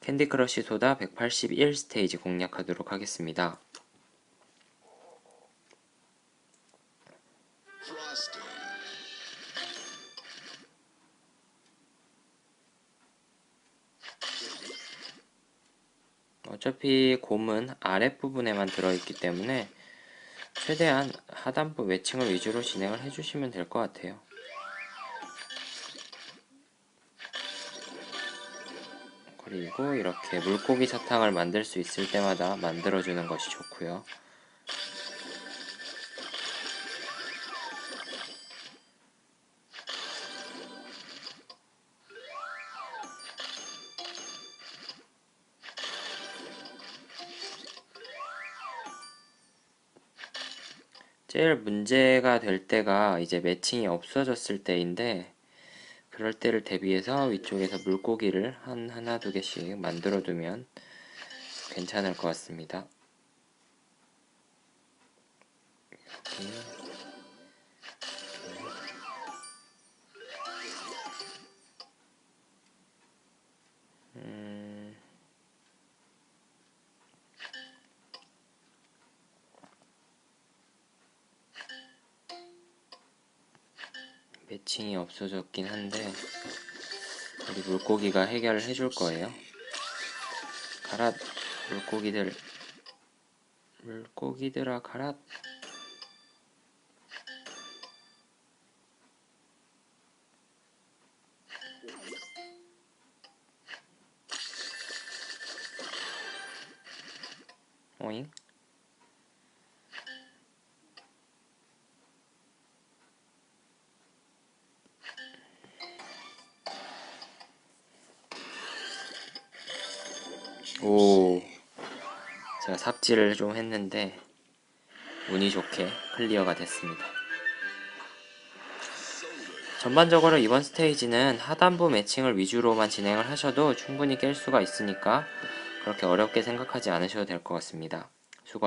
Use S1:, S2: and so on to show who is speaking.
S1: 캔디 크러쉬 소다 181 스테이지 공략하도록 하겠습니다. 어차피 곰은 아랫부분에만 들어있기 때문에 최대한 하단부 매칭을 위주로 진행을 해주시면 될 것 같아요. 그리고 이렇게 물고기 사탕을 만들 수 있을 때마다 만들어주는 것이 좋고요. 제일 문제가 될 때가 이제 매칭이 없어졌을 때인데 그럴 때를 대비해서 위쪽에서 물고기를 한 하나 두 개씩 만들어 두면 괜찮을 것 같습니다. 이렇게. 매칭이 없어졌긴 한데 우리 물고기가 해결을 해줄 거예요. 가라 물고기들 물고기들아 가라 오잉 오 제가 삽질을 좀 했는데 운이 좋게 클리어가 됐습니다. 전반적으로 이번 스테이지는 하단부 매칭을 위주로만 진행을 하셔도 충분히 깰 수가 있으니까 그렇게 어렵게 생각하지 않으셔도 될 것 같습니다. 수고